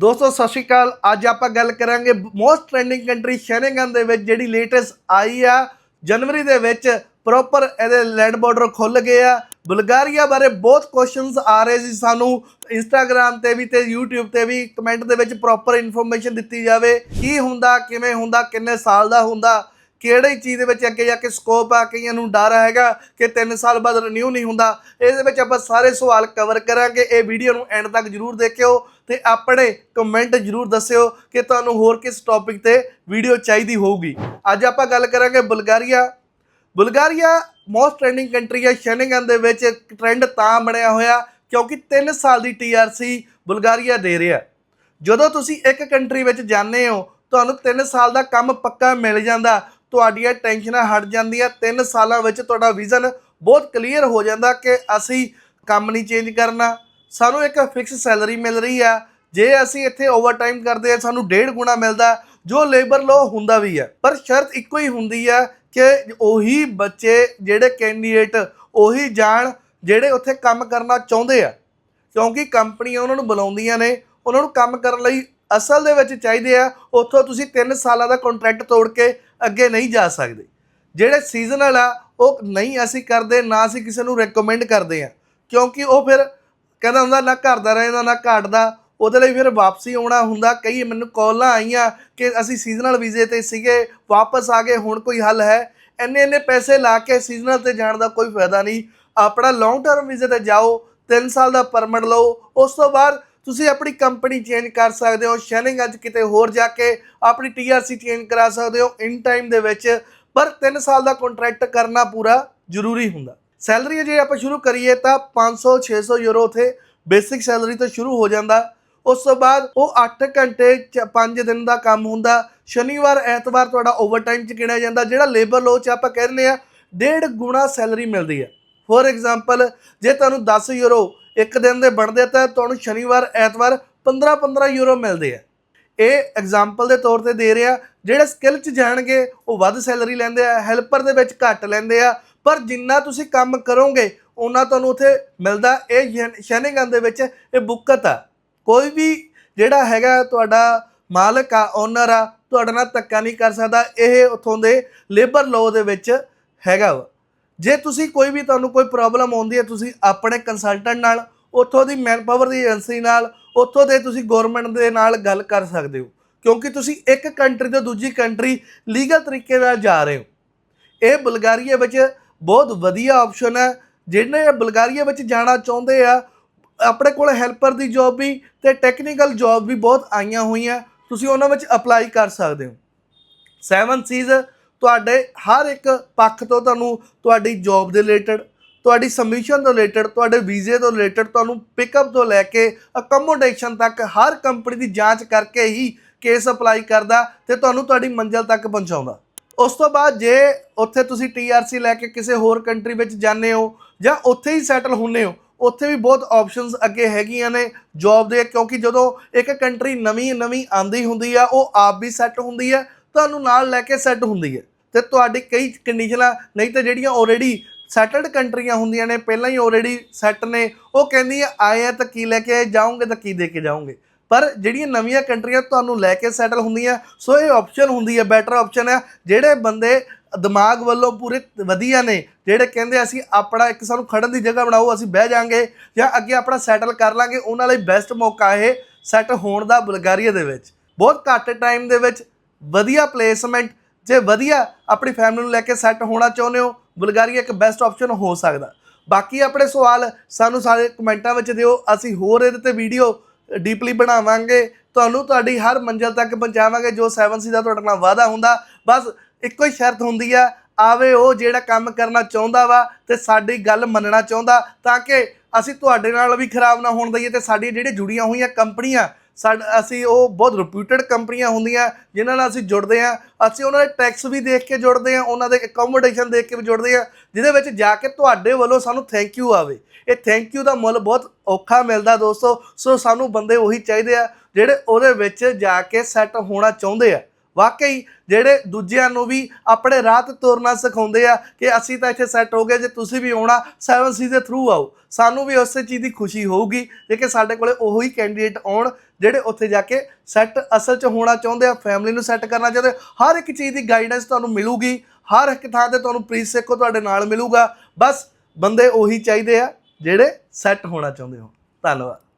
ਦੋਸਤੋ, ਸਤਿ ਸ਼੍ਰੀ ਅਕਾਲ। ਅੱਜ ਆਪਾਂ ਗੱਲ ਕਰਾਂਗੇ ਮੋਸਟ ਟ੍ਰੈਂਡਿੰਗ ਕੰਟਰੀ ਸ਼ੈਨਗਨ ਦੇ ਵਿੱਚ, ਜਿਹੜੀ ਲੇਟੈਸਟ ਆਈ ਆ, ਜਨਵਰੀ ਦੇ ਵਿੱਚ ਪ੍ਰੋਪਰ ਇਹਦੇ ਲੈਂਡ ਬਾਰਡਰ ਖੁੱਲ ਗਏ ਆ। ਬੁਲਗਾਰੀਆ ਬਾਰੇ ਬਹੁਤ ਕੁਐਸਚਨਸ ਆ ਰਹੇ ਸੀ ਸਾਨੂੰ। ਇੰਸਟਾਗ੍ਰam ਤੇ ਵੀ ਤੇ YouTube ਤੇ ਵੀ ਕਮੈਂਟ ਦੇ ਵਿੱਚ ਪ੍ਰੋਪਰ ਇਨਫੋਰਮੇਸ਼ਨ ਦਿੱਤੀ ਜਾਵੇ। ਕੀ ਹੁੰਦਾ, ਕਿਵੇਂ ਹੁੰਦਾ, ਕਿੰਨੇ ਸਾਲ ਦਾ ਹੁੰਦਾ ਕਿਹੜੀ ਚੀਜ਼ ਦੇ ਵਿੱਚ ਅੱਗੇ ਜਾ ਕੇ ਸਕੋਪ ਆ? ਕਈਆਂ ਨੂੰ ਡਰ ਹੈਗਾ ਕਿ 3 ਸਾਲ ਬਾਅਦ ਰਿਨਿਊ ਨਹੀਂ ਹੁੰਦਾ। ਇਹਦੇ ਵਿੱਚ ਆਪਾਂ ਸਾਰੇ ਸਵਾਲ ਕਵਰ ਕਰਾਂਗੇ। ਇਹ ਵੀਡੀਓ ਨੂੰ ਐਂਡ ਤੱਕ ਜਰੂਰ ਦੇਖਿਓ ਤੇ ਆਪਣੇ ਕਮੈਂਟ ਜਰੂਰ ਦੱਸਿਓ ਕਿ ਤੁਹਾਨੂੰ ਹੋਰ ਕਿਸ ਟੌਪਿਕ ਤੇ ਵੀਡੀਓ ਚਾਹੀਦੀ ਹੋਊਗੀ। ਅੱਜ ਆਪਾਂ ਗੱਲ ਕਰਾਂਗੇ Bulgaria. Bulgaria most trending country ਹੈ ਸ਼ੈਨਗਨ ਦੇ ਵਿੱਚ ਟ੍ਰੈਂਡ ਤਾਂ ਬਣਿਆ ਹੋਇਆ ਕਿਉਂਕਿ 3 ਸਾਲ ਦੀ ਟੀਆਰਸੀ ਬੁਲਗਾਰੀਆ ਦੇ ਰਿਹਾ। ਜਦੋਂ ਤੁਸੀਂ ਇੱਕ ਕੰਟਰੀ ਵਿੱਚ ਜਾਂਦੇ ਹੋ, ਤੁਹਾਨੂੰ 3 ਸਾਲ ਦਾ ਕੰਮ ਪੱਕਾ ਮਿਲ ਜਾਂਦਾ। ਤੁਹਾਡੀਆਂ ਟੈਨਸ਼ਨਾਂ ਹਟ ਜਾਂਦੀਆਂ। 3 ਸਾਲਾਂ ਵਿੱਚ ਤੁਹਾਡਾ ਵਿਜ਼ਨ ਬਹੁਤ ਕਲੀਅਰ ਹੋ ਜਾਂਦਾ ਕਿ ਅਸੀਂ ਕੰਮ ਨਹੀਂ ਚੇਂਜ ਕਰਨਾ। ਸਾਨੂੰ ਇੱਕ ਫਿਕਸ ਸੈਲਰੀ ਮਿਲ ਰਹੀ ਆ। ਜੇ ਅਸੀਂ ਇੱਥੇ ਓਵਰਟਾਈਮ ਕਰਦੇ ਆ ਸਾਨੂੰ ਡੇਢ ਗੁਣਾ ਮਿਲਦਾ। ਜੋ ਲੇਬਰ ਲੋ ਹੁੰਦਾ ਵੀ ਆ। ਪਰ ਸ਼ਰਤ ਇੱਕੋ ਹੀ ਹੁੰਦੀ ਆ ਕਿ ਉਹੀ ਬੱਚੇ ਜਿਹੜੇ ਕੈਂਡੀਡੇਟ ਉਹੀ ਜਾਣ ਜਿਹੜੇ ਉੱਥੇ ਕੰਮ ਕਰਨਾ ਚਾਹੁੰਦੇ ਆ। ਕਿਉਂਕਿ ਕੰਪਨੀਆਂ ਉਹਨਾਂ ਨੂੰ ਬੁਲਾਉਂਦੀਆਂ ਨੇ। ਉਹਨਾਂ ਨੂੰ ਕੰਮ ਕਰਨ ਲਈ ਅਸਲ ਦੇ ਵਿੱਚ ਚਾਹੀਦੇ ਆ, ਉੱਥੋਂ ਤੁਸੀਂ 3 ਸਾਲਾਂ ਦਾ ਕੰਟਰੈਕਟ ਤੋੜ ਕੇ ਅੱਗੇ ਨਹੀਂ ਜਾ ਸਕਦੇ। ਜਿਹੜੇ ਸੀਜ਼ਨਲ ਆ, ਉਹ ਨਹੀਂ ਅਸੀਂ ਕਰਦੇ, ਨਾ ਅਸੀਂ ਕਿਸੇ ਨੂੰ ਰეკਮੈਂਡ ਕਰਦੇ ਆ। ਕਿਉਂਕਿ ਉਹ ਫਿਰ ਕਹਿੰਦਾ ਹੁੰਦਾ, ਨਾ ਘਰ ਦਾ ਰਹਿੰਦਾ, ਨਾ ਘਾਟ ਦਾ ਉਹਦੇ ਲਈ ਫਿਰ ਵਾਪਸੀ ਆਉਣਾ ਹੁੰਦਾ। ਕਈ ਮੈਨੂੰ ਕਾਲਾਂ ਆਈਆਂ ਕਿ ਅਸੀਂ ਸੀਜ਼ਨਲ ਵੀਜ਼ੇ ਤੇ ਸੀਗੇ, ਵਾਪਸ ਆ ਗਏ, ਹੁਣ ਕੋਈ ਹੱਲ ਹੈ? ਇੰਨੇ ਇੰਨੇ ਪੈਸੇ ਲਾ ਕੇ ਸੀਜ਼ਨਲ ਤੇ ਜਾਣ ਦਾ ਕੋਈ ਫਾਇਦਾ ਨਹੀਂ। ਆਪਣਾ ਲੌਂਗ ਟਰਮ ਵੀਜ਼ੇ ਤੇ ਜਾਓ 3 ਸਾਲ ਦਾ ਪਰਮਿਟ ਲਓ, ਉਸ ਤੋਂ ਬਾਅਦ ਤੁਸੀਂ ਆਪਣੀ ਕੰਪਨੀ ਚੇਂਜ ਕਰ ਸਕਦੇ ਹੋ, ਸ਼ੈਨਿੰਗ ਅੱਜ ਕਿਤੇ ਹੋਰ ਜਾ ਕੇ ਆਪਣੀ ਟੀਆਰਸੀ ਚੇਂਜ ਕਰਾ ਸਕਦੇ ਹੋ ਇਨ ਟਾਈਮ ਦੇ ਵਿੱਚ, ਪਰ 3 ਸਾਲ ਦਾ ਕੰਟਰੈਕਟ ਕਰਨਾ ਪੂਰਾ ਜ਼ਰੂਰੀ ਹੁੰਦਾ। ਸੈਲਰੀ ਜੇ ਆਪਾਂ ਸ਼ੁਰੂ ਕਰੀਏ ਤਾਂ 500 600 ਯੂਰੋ ਉਥੇ ਬੇਸਿਕ ਸੈਲਰੀ ਤੋਂ ਸ਼ੁਰੂ ਹੋ ਜਾਂਦਾ। ਉਸ ਤੋਂ ਬਾਅਦ ਉਹ 8 ਘੰਟੇ 5 ਦਿਨ ਦਾ ਕੰਮ ਹੁੰਦਾ। ਸ਼ਨੀਵਾਰ, ਐਤਵਾਰ ਤੁਹਾਡਾ ਓਵਰਟਾਈਮ ਚ ਗਿਣਿਆ ਜਾਂਦਾ, ਜਿਹੜਾ ਲੇਬਰ ਲੋ ਚ ਆਪਾਂ ਕਹਿ ਦਿੰਦੇ ਆ ਡੇਢ ਗੁਣਾ ਸੈਲਰੀ ਮਿਲਦੀ ਹੈ। ਫੋਰ ਐਗਜ਼ਾਮਪਲ ਜੇ ਤੁਹਾਨੂੰ 10 ਯੂਰੋ ਇੱਕ ਦਿਨ ਦੇ ਬਣਦੇ ਤਾਂ ਤੁਹਾਨੂੰ ਸ਼ਨੀਵਾਰ, ਐਤਵਾਰ 15 15 ਯੂਰੋ ਮਿਲਦੇ ਆ। ਇਹ ਐਗਜ਼ਾਮਪਲ ਦੇ ਤੌਰ ਤੇ ਦੇ ਰਿਹਾ ਜਿਹੜੇ ਸਕਿੱਲ ਚ ਜਾਣਗੇ, ਉਹ ਵੱਧ ਸੈਲਰੀ ਲੈਂਦੇ ਆ ਹੈਲਪਰ ਦੇ ਵਿੱਚ ਘੱਟ ਲੈਂਦੇ ਆ, ਪਰ ਜਿੰਨਾ ਤੁਸੀਂ ਕੰਮ ਕਰੋਗੇ, ਉਹਨਾਂ ਤੁਹਾਨੂੰ ਉਥੇ ਮਿਲਦਾ। ਇਹ ਸ਼ੈਨਿੰਗਨ ਦੇ ਵਿੱਚ ਇਹ ਬੁੱਕਤ ਆ। ਕੋਈ ਵੀ ਜਿਹੜਾ ਹੈਗਾ ਤੁਹਾਡਾ ਮਾਲਕ ਆ ਓਨਰ ਆ, ਤੁਹਾਡੇ ਨਾਲ ਧੱਕਾ ਨਹੀਂ ਕਰ ਸਕਦਾ। ਇਹ ਉਥੋਂ ਦੇ ਲੇਬਰ ਲਾਅ ਦੇ ਵਿੱਚ ਹੈਗਾ ਵਾ। ਜੇ ਤੁਸੀਂ ਕੋਈ ਵੀ ਤੁਹਾਨੂੰ ਕੋਈ ਪ੍ਰੋਬਲਮ ਆਉਂਦੀ ਹੈ, ਤੁਸੀਂ ਆਪਣੇ ਕੰਸਲਟੈਂਟ ਨਾਲ, ਉੱਥੋਂ ਦੀ ਮੈਨਪਾਵਰ ਦੀ ਏਜੰਸੀ ਨਾਲ, ਉੱਥੋਂ ਦੇ ਤੁਸੀਂ ਗਵਰਨਮੈਂਟ ਦੇ ਨਾਲ ਗੱਲ ਕਰ ਸਕਦੇ ਹੋ। ਕਿਉਂਕਿ ਤੁਸੀਂ ਇੱਕ ਕੰਟਰੀ ਤੋਂ ਦੂਜੀ ਕੰਟਰੀ ਲੀਗਲ ਤਰੀਕੇ ਨਾਲ ਜਾ ਰਹੇ ਹੋ। ਇਹ ਬੁਲਗਾਰੀਆ ਵਿੱਚ ਬਹੁਤ ਵਧੀਆ ਆਪਸ਼ਨ ਹੈ। ਜਿਹਨੇ ਬੁਲਗਾਰੀਆ ਵਿੱਚ ਜਾਣਾ ਚਾਹੁੰਦੇ ਆ, ਆਪਣੇ ਕੋਲ ਹੈਲਪਰ ਦੀ ਜੌਬ ਵੀ ਤੇ ਟੈਕਨੀਕਲ ਜੌਬ ਵੀ ਬਹੁਤ ਆਈਆਂ ਹੋਈਆਂ। ਤੁਸੀਂ ਉਹਨਾਂ ਵਿੱਚ ਅਪਲਾਈ ਕਰ ਸਕਦੇ ਹੋ। 7 ਸੀਜ਼ ਤੁਹਾਡੇ ਹਰ ਇੱਕ ਪੱਖ ਤੋਂ ਤੁਹਾਨੂੰ ਤੁਹਾਡੀ ਜੌਬ ਦੇ ਰਿਲੇਟਡ ਤੁਹਾਡੀ ਸਬਮਿਸ਼ਨ ਤੋਂ ਰਿਲੇਟਡ ਤੁਹਾਡੇ ਵੀਜ਼ੇ ਤੋਂ ਰਿਲੇਟਡ ਤੁਹਾਨੂੰ ਪਿਕਅਪ ਤੋਂ ਲੈ ਕੇ ਅਕਮੋਡੇਸ਼ਨ ਤੱਕ ਹਰ ਕੰਪਨੀ ਦੀ ਜਾਂਚ ਕਰਕੇ ਹੀ ਕੇਸ ਅਪਲਾਈ ਕਰਦਾ ਤੇ ਤੁਹਾਨੂੰ ਤੁਹਾਡੀ ਮੰਜ਼ਿਲ ਤੱਕ ਪਹੁੰਚਾਉਂਦਾ। ਉਸ ਤੋਂ ਬਾਅਦ ਜੇ ਉੱਥੇ ਤੁਸੀਂ ਟੀਆਰਸੀ ਲੈ ਕੇ ਕਿਸੇ ਹੋਰ ਕੰਟਰੀ ਵਿੱਚ ਜਾਂਦੇ ਹੋ ਜਾਂ ਉੱਥੇ ਹੀ ਸੈਟਲ ਹੁੰਨੇ ਹੋ, ਉੱਥੇ ਵੀ ਬਹੁਤ ਆਪਸ਼ਨਸ ਅੱਗੇ ਹੈਗੀਆਂ ਨੇ ਜੌਬ ਦੇ, ਕਿਉਂਕਿ ਜਦੋਂ ਇੱਕ ਕੰਟਰੀ ਨਵੀਂ ਨਵੀਂ ਆਂਦੀ ਹੁੰਦੀ ਆ, ਉਹ ਆਪ ਵੀ ਸੈੱਟ ਹੁੰਦੀ ਹੈ ਤੁਹਾਨੂੰ ਨਾਲ ਲੈ ਕੇ ਸੈੱਟ ਹੁੰਦੀ ਹੈ ਤੇ ਤੁਹਾਡੀ ਕਈ ਕੰਡੀਸ਼ਨਾਂ ਨਹੀਂ ਤਾਂ ਜਿਹੜੀਆਂ ਆਲਰੇਡੀ ਸੈਟਲਡ ਕੰਟਰੀਆਂ ਹੁੰਦੀਆਂ ਨੇ, ਪਹਿਲਾਂ ਹੀ ਆਲਰੇਡੀ ਸੈੱਟ ਨੇ, ਉਹ ਕਹਿੰਦੀਆਂ ਆਏ ਆ ਤਾਂ ਕੀ ਲੈ ਕੇ ਜਾਓਗੇ ਤਾਂ ਕੀ ਦੇ ਕੇ ਜਾਓਗੇ? ਪਰ ਜਿਹੜੀਆਂ ਨਵੀਆਂ ਕੰਟਰੀਆਂ ਤੁਹਾਨੂੰ ਲੈ ਕੇ ਸੈਟਲ ਹੁੰਦੀਆਂ, ਸੋ ਇਹ ਆਪਸ਼ਨ ਹੁੰਦੀ ਹੈ ਬੈਟਰ ਆਪਸ਼ਨ ਹੈ ਜਿਹੜੇ ਬੰਦੇ ਦਿਮਾਗ ਵੱਲੋਂ ਪੂਰੇ ਵਧੀਆ ਨੇ, ਜਿਹੜੇ ਕਹਿੰਦੇ ਅਸੀਂ ਆਪਣਾ ਇੱਕ ਸਾਨੂੰ ਖੜਨ ਦੀ ਜਗ੍ਹਾ ਬਣਾਓ, ਅਸੀਂ ਬਹਿ ਜਾਾਂਗੇ, ਜਾਂ ਅੱਗੇ ਆਪਣਾ ਸੈਟਲ ਕਰ ਲਾਂਗੇ, ਉਹਨਾਂ ਲਈ ਬੈਸਟ ਮੌਕਾ ਇਹ ਸੈਟ ਹੋਣ ਦਾ ਬੁਲਗਾਰੀਆ ਦੇ ਵਿੱਚ। ਬਹੁਤ ਘੱਟ ਟਾਈਮ ਦੇ ਵਿੱਚ ਵਧੀਆ ਪਲੇਸਮੈਂਟ ਜੇ ਵਧੀਆ ਆਪਣੀ ਫੈਮਿਲੀ ਨੂੰ ਲੈ ਕੇ ਸੈੱਟ ਹੋਣਾ ਚਾਹੁੰਦੇ ਹੋ, ਬੁਲਗਾਰੀਆ ਇੱਕ ਬੈਸਟ ਆਪਸ਼ਨ ਹੋ ਸਕਦਾ। ਬਾਕੀ ਆਪਣੇ ਸਵਾਲ ਸਾਨੂੰ ਸਾਰੇ ਕਮੈਂਟਾਂ ਵਿੱਚ ਦਿਓ, ਅਸੀਂ ਹੋਰ ਇਹਦੇ ਤੇ ਵੀਡੀਓ ਡੀਪਲੀ ਬਣਾਵਾਂਗੇ। ਤੁਹਾਨੂੰ ਤੁਹਾਡੀ ਹਰ ਮੰਜ਼ਿਲ ਤੱਕ ਪਹੁੰਚਾਵਾਂਗੇ, ਜੋ 7C ਦਾ ਤੁਹਾਡੇ ਨਾਲ ਵਾਅਦਾ ਹੁੰਦਾ। ਬਸ ਇੱਕੋ ਹੀ ਸ਼ਰਤ ਹੁੰਦੀ ਆ, ਆਵੇ ਉਹ ਜਿਹੜਾ ਕੰਮ ਕਰਨਾ ਚਾਹੁੰਦਾ ਵਾ ਤੇ ਸਾਡੀ ਗੱਲ ਮੰਨਣਾ ਚਾਹੁੰਦਾ, ਤਾਂ ਕਿ ਅਸੀਂ ਤੁਹਾਡੇ ਨਾਲ ਵੀ ਖਰਾਬ ਨਾ ਹੋਣ ਦਈਏ ਤੇ ਸਾਡੀ ਜਿਹੜੇ ਜੁੜੀਆਂ ਹੋਈਆਂ ਕੰਪਨੀਆਂ ਅਸੀਂ ਉਹ ਬਹੁਤ ਰਿਪਿਊਟਡ ਕੰਪਨੀਆਂ ਹੁੰਦੀਆਂ ਜਿਨ੍ਹਾਂ ਨਾਲ ਅਸੀਂ ਜੁੜਦੇ ਆ ਅਸੀਂ ਉਹਨਾਂ ਦੇ ਟੈਕਸ ਵੀ ਦੇਖ ਕੇ ਜੁੜਦੇ ਆ ਉਹਨਾਂ ਦੇ ਅਕੋਮੋਡੇਸ਼ਨ ਦੇਖ ਕੇ ਵੀ ਜੁੜਦੇ ਆ ਜਿਹਦੇ ਵਿੱਚ ਜਾ ਕੇ ਤੁਹਾਡੇ ਵੱਲੋਂ ਸਾਨੂੰ ਥੈਂਕ ਯੂ ਆਵੇ। ਇਹ ਥੈਂਕ ਯੂ ਦਾ ਮੁੱਲ ਬਹੁਤ ਔਖਾ ਮਿਲਦਾ ਦੋਸਤੋ। ਸੋ ਸਾਨੂੰ ਬੰਦੇ ਉਹੀ ਚਾਹੀਦੇ ਆ ਜਿਹੜੇ ਉਹਦੇ ਵਿੱਚ ਜਾ ਕੇ ਸੈੱਟ ਹੋਣਾ ਚਾਹੁੰਦੇ ਆ। ਵਾਕਈ ਜਿਹੜੇ ਦੂਜਿਆਂ ਨੂੰ ਵੀ ਆਪਣੇ ਰਾਹ ਤੇ ਤੁਰਨਾ ਸਿਖਾਉਂਦੇ ਆ ਕਿ ਅਸੀਂ ਤਾਂ ਇੱਥੇ ਸੈੱਟ ਹੋ ਗਏ, ਜੇ ਤੁਸੀਂ ਵੀ ਆਉਣਾ 7C ਦੇ ਥਰੂ ਆਓ। ਸਾਨੂੰ ਵੀ ਉਸੇ ਚੀਜ਼ ਦੀ ਖੁਸ਼ੀ ਹੋਊਗੀ ਜੇ ਕਿ ਸਾਡੇ ਕੋਲੇ ਉਹੀ ਕੈਂਡੀਡੇਟ ਆਉਣ ਜਿਹੜੇ ਉੱਥੇ ਜਾ ਕੇ ਸੈੱਟ ਅਸਲ 'ਚ ਹੋਣਾ ਚਾਹੁੰਦੇ ਆ ਫੈਮਿਲੀ ਨੂੰ ਸੈੱਟ ਕਰਨਾ ਚਾਹੁੰਦੇ ਹਰ ਇੱਕ ਚੀਜ਼ ਦੀ ਗਾਈਡੈਂਸ ਤੁਹਾਨੂੰ ਮਿਲੂਗੀ, ਹਰ ਇੱਕ ਥਾਂ ਤੇ ਤੁਹਾਨੂੰ ਪ੍ਰੀਤ ਸੇਖੋ ਤੁਹਾਡੇ ਨਾਲ ਮਿਲੂਗਾ। ਬਸ ਬੰਦੇ ਉਹੀ ਚਾਹੀਦੇ ਆ ਜਿਹੜੇ ਸੈੱਟ ਹੋਣਾ ਚਾਹੁੰਦੇ ਹੋ ਧੰਨਵਾਦ।